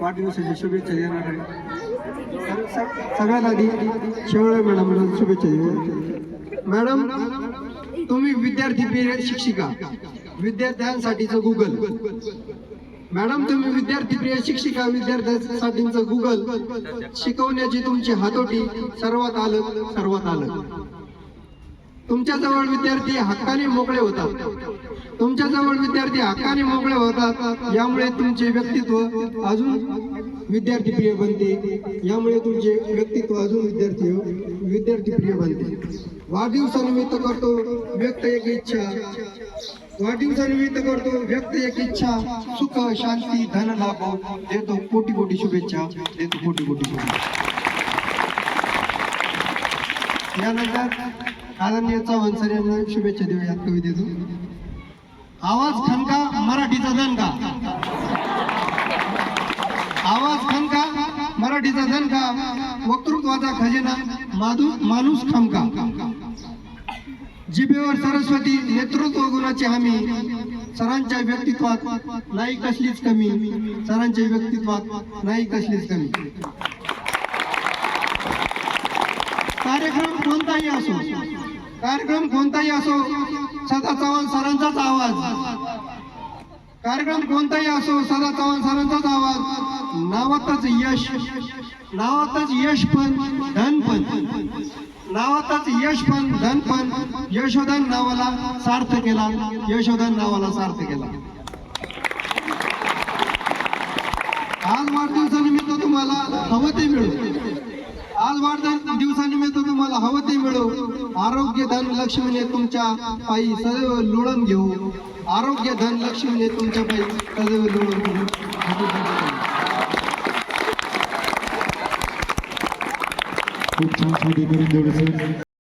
वाढदिवसाच्या शुभेच्छा देणार आहे. सगळ्यात आधी शेवळे मॅडमला शुभेच्छा मॅडम तुम्ही विद्यार्थी पिरियड शिक्षिका. विद्यार्थ्यांसाठीचं गुगल मॅडम तुम्ही विद्यार्थी प्रिय शिक्षिका विद्यार्थ्यांसाठीचं गुगल शिकवण्याची तुमची हातोटी सर्वात आलं सर्वात आलं. तुमच्याजवळ विद्यार्थी हक्काने मोकळे होतात. तुमच्याजवळ विद्यार्थी हक्काने मोकळे होतात. यामुळे तुमचे व्यक्तित्व अजून विद्यार्थी प्रिय बनते. यामुळे तुमचे व्यक्तित्व अजून विद्यार्थी विद्यार्थी प्रिय बनते. वाढदिवसानिमित्त करतो व्यक्त एक इच्छा. वाढदिवसानिमित्त करतो व्यक्त एक इच्छा. सुख शांती धन लाभ देतो. कोटी कोटी शुभेच्छा. देतो कोटी कोटी शुभेच्छा. यानंतर आदरणीय चव्हाण सर यांना शुभेच्छा देऊयात कवितेतून. आवाज खनका मराठीचा दणका. आवाज खनका मराठीचा दणका. वक्तृत्वाचा खजिना माधू माणूस खमका जिभेवर सरस्वती नेतृत्व गुणाची हमी. सरांच्या व्यक्तित्वात नाही कसलीच कमी. सरांच्या व्यक्तित्वात नाही कसलीच कमी. कार्यक्रम कोणताही असो कार्यक्रम कोणताही असो सदा चव्हाण सरांचाच आवाज. कार्यक्रम कोणताही असो सदा चव्हाण सरांचाच आवाज. नावातच यश नावातच यश पण धन पण. नावातच यश पण धन पण. यशोधन नावाला सार्थ केला. यशोधन नावाला सार्थ केला. आज वाढदिवसानिमित्त तुम्हाला हवं ते मिळू आज वाढदिवस दिवसानिमित्त तुम्हाला हवं ते मिळो. आरोग्य धन लक्ष्मीने तुमच्या पायी सदैव लोळण घेऊ. आरोग्य धन लक्ष्मीने तुमच्या पायी सदैव लोळण घेऊ. खूप छान साधी करून देवडे सर